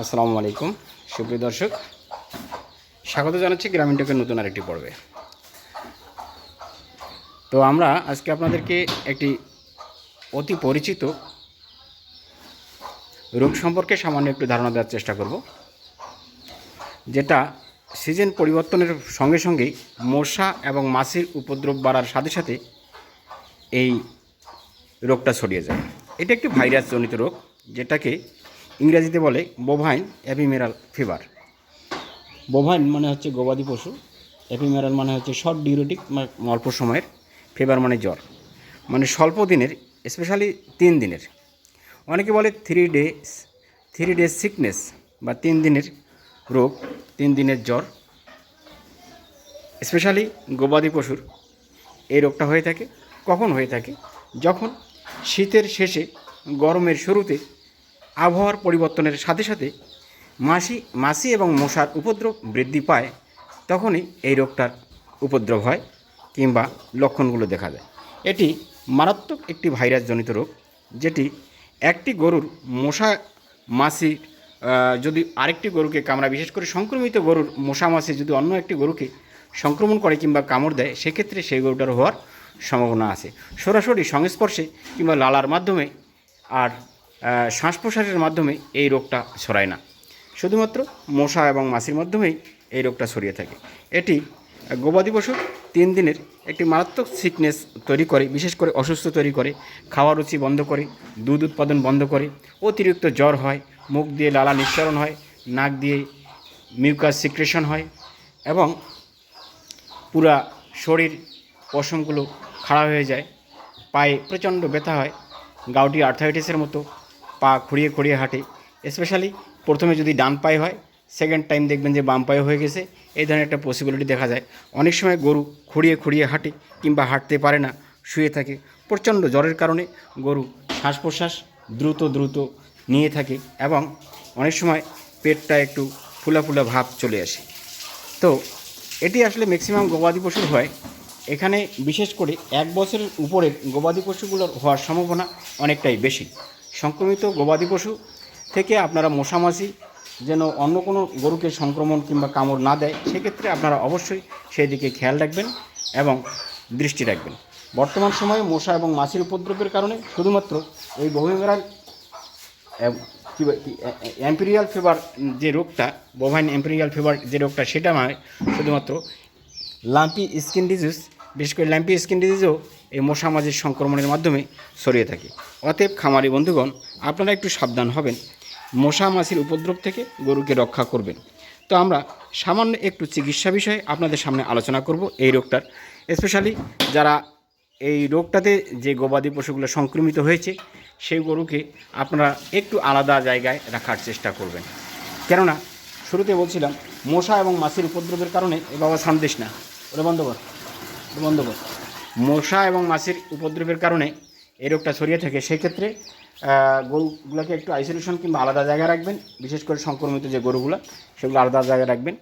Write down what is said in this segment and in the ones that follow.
আসসালামু আলাইকুম। সুপ্রিয় দর্শক, স্বাগত জানাচ্ছি গ্রামীণ টেকের নতুন আরেকটি পর্বে। তো আমরা আজকে আপনাদেরকে একটি অতি পরিচিত রোগ সম্পর্কে সামান্য একটু ধারণা দেওয়ার চেষ্টা করব, যেটা সিজন পরিবর্তনের সঙ্গে সঙ্গেই মশা এবং মাছির উপদ্রব বাড়ার সাথে সাথে এই রোগটা ছড়িয়ে যায়। এটা একটি ভাইরাস জনিত রোগ, যেটাকে ইংরেজিতে বলে বোভাইন অ্যাপিমেরাল ফিভার বোভাইন মানে হচ্ছে গবাদি পশু অ্যাপিমেরাল মানে হচ্ছে শর্ট ডিউরেটিক অল্প সময়ের ফিভার মানে জ্বর। মানে স্বল্প দিনের স্পেশালি তিন দিনের। অনেকে বলে three days three days sickness বা তিন দিনের রোগ, তিন দিনের জ্বর। স্পেশালি গবাদি পশুর এই রোগটা হয়ে থাকে, কখন হয়ে থাকে? যখন শীতের শেষে, গরমের শুরুতে আবহাওয়ার পরিবর্তনের সাথে সাথে মাসি মাছি এবং মশার উপদ্রব বৃদ্ধি পায়, তখনই এই রোগটার উপদ্রব হয় কিংবা লক্ষণগুলো দেখা যায়। এটি মারাত্মক একটি ভাইরাসজনিত রোগ, যেটি একটি গরুর মশা মাছি যদি আরেকটি গরুকে কামড়া বিশেষ করে সংক্রমিত গরুর মশা মাছি যদি অন্য একটি গরুকে সংক্রমণ করে কিংবা কামড় দেয়, সেক্ষেত্রে সেই গরুটার হওয়ার সম্ভাবনা আছে। সরাসরি সংস্পর্শে কিংবা লালার মাধ্যমে আর শ্বাস প্রশ্বাসের মাধ্যমে এই রোগটা ছড়ায় না। শুধুমাত্র মশা এবং মাছির মাধ্যমেই এই রোগটা ছড়িয়ে থাকে। এটি গবাদি পশুর তিন দিনের একটি মারাত্মক সিকনেস তৈরি করে, বিশেষ করে অসুস্থ তৈরি করে খাওয়া রুচি বন্ধ করে, দুধ উৎপাদন বন্ধ করে, অতিরিক্ত জ্বর হয়, মুখ দিয়ে লালা নিঃসরণ হয়, নাক দিয়ে মিউকাস সিক্রেশন হয় এবং পুরা শরীর পশমগুলো খাড়া হয়ে যায়, পায়ে প্রচণ্ড ব্যথা হয়, গাউটি আর্থাইটিসের মতো পা খুঁড়িয়ে খুঁড়িয়ে হাঁটে। স্পেশালি প্রথমে যদি ডান পায়ে হয় সেকেন্ড টাইম দেখবেন যে বাম পায়ে হয়ে গেছে। এই ধরনের একটা পসিবিলিটি দেখা যায়। অনেক সময় গরু খুঁড়িয়ে খুঁড়িয়ে হাঁটে কিংবা হাঁটতে পারে না, শুয়ে থাকে। প্রচণ্ড জ্বরের কারণে গরু শ্বাস প্রশ্বাস দ্রুত দ্রুত নিয়ে থাকে এবং অনেক সময় পেটটা একটু ফুলা ফুলা ভাব চলে আসে। তো এটি আসলে ম্যাক্সিমাম গবাদি পশুর হয়। এখানে বিশেষ করে এক বছরের উপরে গবাদি পশুগুলোর হওয়ার সম্ভাবনা অনেকটাই বেশি। সংক্রমিত গবাদি পশু থেকে আপনারা মশামাছি যেন অন্য কোনো গরুকে সংক্রমণ কিংবা কামড় না দেয়, সেক্ষেত্রে আপনারা অবশ্যই সেই দিকে খেয়াল রাখবেন এবং দৃষ্টি রাখবেন। বর্তমান সময়ে মশা এবং মাছির উপদ্রবের কারণে শুধুমাত্র এই বহিমেরাল অ্যাম্পিরিয়াল ফিভার যে রোগটা বোভাইন অ্যাম্পিরিয়াল ফিভার যে রোগটা, সেটা নয় শুধুমাত্র লাম্পি স্কিন ডিজিজ, বিশেষ করে ল্যাম্পি স্কিন ডিজিজও এই মশা মাঝির সংক্রমণের মাধ্যমে ছড়িয়ে থাকে। অতএব খামারি বন্ধুগণ, আপনারা একটু সাবধান হবেন। মশা মাছির উপদ্রব থেকে গরুকে রক্ষা করবেন। তো আমরা সামান্য একটু চিকিৎসা বিষয়ে আপনাদের সামনে আলোচনা করব এই রোগটার। স্পেশালি যারা এই রোগটাতে যে গবাদি পশুগুলো সংক্রমিত হয়েছে, সেই গরুকে আপনারা একটু আলাদা জায়গায় রাখার চেষ্টা করবেন। কেননা, শুরুতে বলছিলাম, মশা এবং মাছির উপদ্রবের কারণে এ বাবা সন্দেশ না। ওটা বন্ধ কর। বন্ধ কর। মশা এবং মাছির উপদ্রবের কারণে এই রোগটা ছড়িয়ে থাকে, সেক্ষেত্রে গরুগুলোকে একটু আইসোলেশন কিংবা আলাদা জায়গায় রাখবেন। বিশেষ করে সংক্রমিত যে গরুগুলো, সেগুলো আলাদা জায়গায় রাখবেন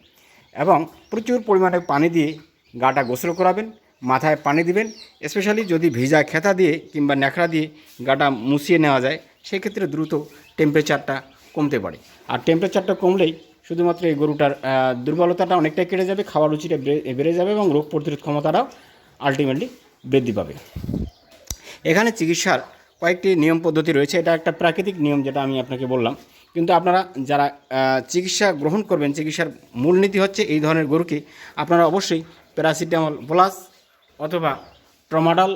এবং প্রচুর পরিমাণে পানি দিয়ে গাটা গোসল করাবেন, মাথায় পানি দিবেন স্পেশালি যদি ভিজা খেতা দিয়ে কিংবা ন্যাকড়া দিয়ে গাটা মুছিয়ে নেওয়া যায়, সেক্ষেত্রে দ্রুত টেম্পারেচারটা কমতে পারে। আর টেম্পারেচারটা কমলেই শুধুমাত্র এই গরুটার দুর্বলতাটা অনেকটাই কেটে যাবে, খাওয়ার রুচিটা বেড়ে যাবে এবং রোগ প্রতিরোধ ক্ষমতাটাও আলটিমেটলি বৃদ্ধি পাবে। এখানে চিকিৎসার কয়েকটি নিয়ম পদ্ধতি রয়েছে। এটা একটা প্রাকৃতিক নিয়ম যেটা আমি আপনাকে বললাম। কিন্তু আপনারা যারা চিকিৎসা গ্রহণ করবেন, চিকিৎসার মূলনীতি হচ্ছে এই ধরনের গরুকে আপনারা অবশ্যই প্যারাসিটামল প্লাস অথবা ট্রমাডল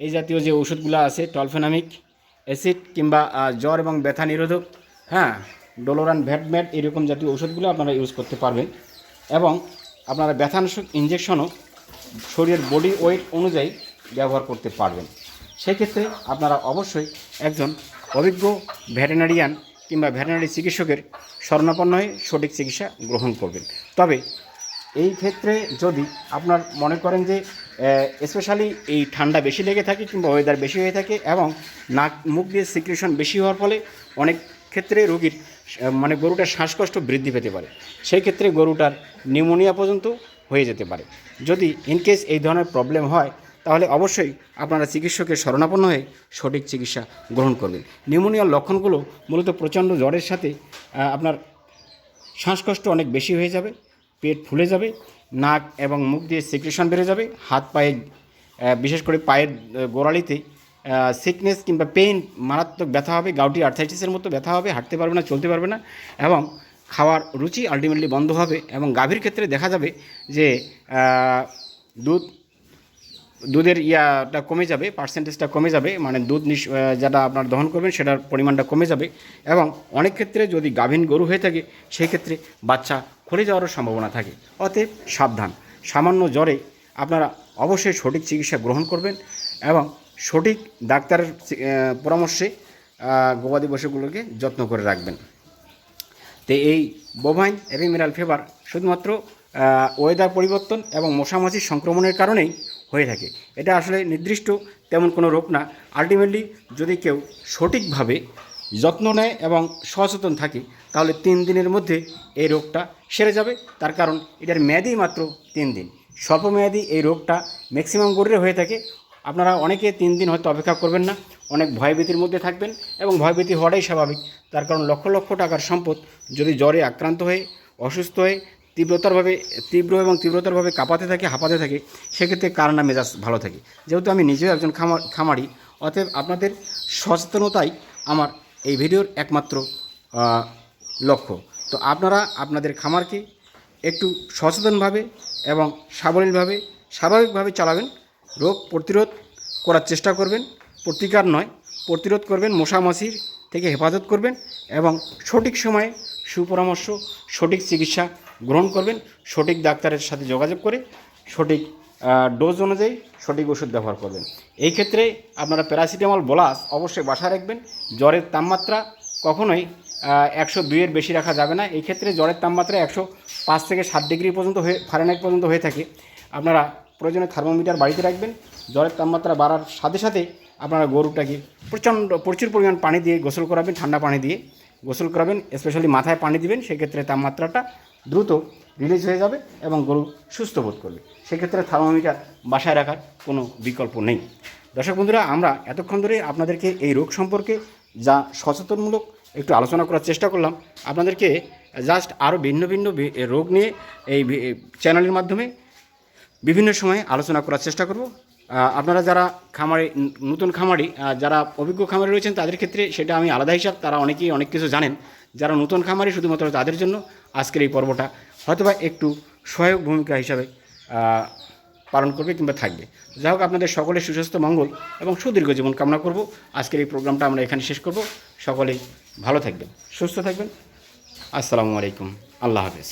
এই জাতীয় যে ওষুধগুলো আছে টলফেনামিক অ্যাসিড কিংবা জ্বর এবং ব্যথা নিরোধক হ্যাঁ ডোলোরান ভ্যাটম্যাট এরকম জাতীয় ওষুধগুলো আপনারা ইউজ করতে পারবেন। এবং আপনারা ব্যথানাশক ইঞ্জেকশনও শরীরের বডি ওয়েট অনুযায়ী ব্যবহার করতে পারবেন। সেক্ষেত্রে আপনারা অবশ্যই একজন অভিজ্ঞ ভেটেনারিয়ান কিংবা ভেটেনারি চিকিৎসকের স্বর্ণাপন্ন হয়ে সঠিক চিকিৎসা গ্রহণ করবেন। তবে এই ক্ষেত্রে যদি আপনার মনে করেন যে স্পেশালি এই ঠান্ডা বেশি লেগে থাকে কিংবা ওয়েদার বেশি হয়ে থাকে এবং নাক মুখ দিয়ে সিক্রেশন বেশি হওয়ার ফলে অনেক ক্ষেত্রে রোগীর মানে গরুটার শ্বাসকষ্ট বৃদ্ধি পেতে পারে। সেই ক্ষেত্রে গরুটার নিউমোনিয়া পর্যন্ত হয়ে যেতে পারে। যদি ইনকেস এই ধরনের প্রবলেম হয়, তাহলে অবশ্যই আপনারা চিকিৎসকের শরণাপন্ন হয়ে সঠিক চিকিৎসা গ্রহণ করবেন। নিউমোনিয়ার লক্ষণগুলো মূলত প্রচণ্ড জ্বরের সাথে আপনার শ্বাসকষ্ট অনেক বেশি হয়ে যাবে, পেট ফুলে যাবে, নাক এবং মুখ দিয়ে সিক্রেশন বেড়ে যাবে, হাত পায়ে বিশেষ করে পায়ের গোড়ালিতে সিকনেস কিংবা পেইন মারাত্মক ব্যথা হবে, গাউটি আর্থাইটিসের মতো ব্যথা হবে, হাঁটতে পারবে না, চলতে পারবে না এবং খাওয়ার রুচি আলটিমেটলি বন্ধ হবে এবং গাভীর ক্ষেত্রে দেখা যাবে যে দুধ, দুধের ইয়াটা কমে যাবে পার্সেন্টেজটা কমে যাবে মানে দুধ যেটা আপনার দহন করবেন সেটার পরিমাণটা কমে যাবে এবং অনেক ক্ষেত্রে যদি গাভীন গরু হয়ে থাকে, সেই ক্ষেত্রে বাচ্চা খুলে যাওয়ারও সম্ভাবনা থাকে। অতএব সাবধান। সামান্য জ্বরে আপনারা অবশ্যই সঠিক চিকিৎসা গ্রহণ করবেন এবং সঠিক ডাক্তারের পরামর্শে গবাদি পশুগুলোকে যত্ন করে রাখবেন। এই বোভাইন এভিমিরাল ফিভার শুধুমাত্র ওয়েদার পরিবর্তন এবং মশামাছির সংক্রমণের কারণেই হয়ে থাকে। এটা আসলে নির্দিষ্ট তেমন কোনো রোগ না। আলটিমেটলি যদি কেউ সঠিকভাবে যত্ন নেয় এবং সচেতন থাকে, তাহলে তিন দিনের মধ্যে এই রোগটা সেরে যাবে। তার কারণ এটার মেয়াদি মাত্র তিন দিন। স্বল্পমেয়াদী এই রোগটা ম্যাক্সিমাম গরুরে হয়ে থাকে। আপনারা অনেকে তিন দিন হয়তো অপেক্ষা করবেন না। অনেক ভয়ভীতির মধ্যে থাকবেন এবং ভয়ভীতি হওয়াটাই স্বাভাবিক। তার কারণ লক্ষ লক্ষ টাকার সম্পদ যদি জ্বরে আক্রান্ত হয়ে, অসুস্থ হয়ে তীব্রতরভাবে, তীব্র এবং তীব্রতরভাবে কাঁপাতে থাকে, হাঁপাতে থাকে, সেক্ষেত্রে কার না মেজাজ ভালো থাকে? যেহেতু আমি নিজেও একজন খামার খামারি, অতএব আপনাদের সচেতনতাই আমার এই ভিডিওর একমাত্র লক্ষ্য। তো আপনারা আপনাদের খামারকে একটু সচেতনভাবে এবং সাবলীলভাবে, স্বাভাবিকভাবে চালাবেন। রোগ প্রতিরোধ করার চেষ্টা করবেন। প্রতিকার নয়, প্রতিরোধ করবেন মশামাছির থেকে হেফাজত করবেন এবং সঠিক সময়ে সুপরামর্শ, সঠিক চিকিৎসা গ্রহণ করবেন, সঠিক ডাক্তারের সাথে যোগাযোগ করে সঠিক ডোজ অনুযায়ী সঠিক ওষুধ ব্যবহার করবেন। এই ক্ষেত্রে আপনারা প্যারাসিটামল, বলাস অবশ্যই বাসায় রাখবেন। জ্বরের তাপমাত্রা কখনোই একশো দুইয়ের বেশি রাখা যাবে না। এই ক্ষেত্রে জ্বরের তাপমাত্রা একশো পাঁচ থেকে সাত ডিগ্রি পর্যন্ত হয়ে ফারেনহাইট পর্যন্ত হয়ে থাকে। আপনারা প্রয়োজনে থার্মোমিটার বাড়িতে রাখবেন। জ্বরের তাপমাত্রা বাড়ার সাথে সাথে আপনারা গরুটাকে প্রচণ্ড, প্রচুর পরিমাণ পানি দিয়ে গোসল করাবেন, ঠান্ডা পানি দিয়ে গোসল করাবেন স্পেশালি মাথায় পানি দিবেন, সেক্ষেত্রে তাপমাত্রাটা দ্রুত রিলিজ হয়ে যাবে এবং গরু সুস্থ বোধ করবে। সেক্ষেত্রে থার্মোমিটার বাসায় রাখার কোনো বিকল্প নেই। দর্শক বন্ধুরা, আমরা এতক্ষণ ধরে আপনাদেরকে এই রোগ সম্পর্কে যা সচেতনমূলক একটু আলোচনা করার চেষ্টা করলাম, আপনাদেরকে জাস্ট আরও ভিন্ন ভিন্ন রোগ নিয়ে এই চ্যানেলের মাধ্যমে বিভিন্ন সময়ে আলোচনা করার চেষ্টা করব। আপনারা যারা খামারে নতুন খামারি যারা অভিজ্ঞ খামারি রয়েছেন, তাদের ক্ষেত্রে সেটা আমি আলাদা হিসাব, তারা অনেকেই অনেক কিছু জানেন। যারা নতুন খামারি, শুধুমাত্র তাদের জন্য আজকের এই পর্বটা হয়তোবা একটু সহায়ক ভূমিকা হিসাবে পালন করবে কিংবা থাকবে। যাই হোক, আপনাদের সকলের সুস্বাস্থ্য, মঙ্গল এবং সুদীর্ঘ জীবন কামনা করব। আজকের এই প্রোগ্রামটা আমরা এখানে শেষ করব। সকলেই ভালো থাকবেন, সুস্থ থাকবেন। আসসালামু আলাইকুম। আল্লাহ হাফেজ।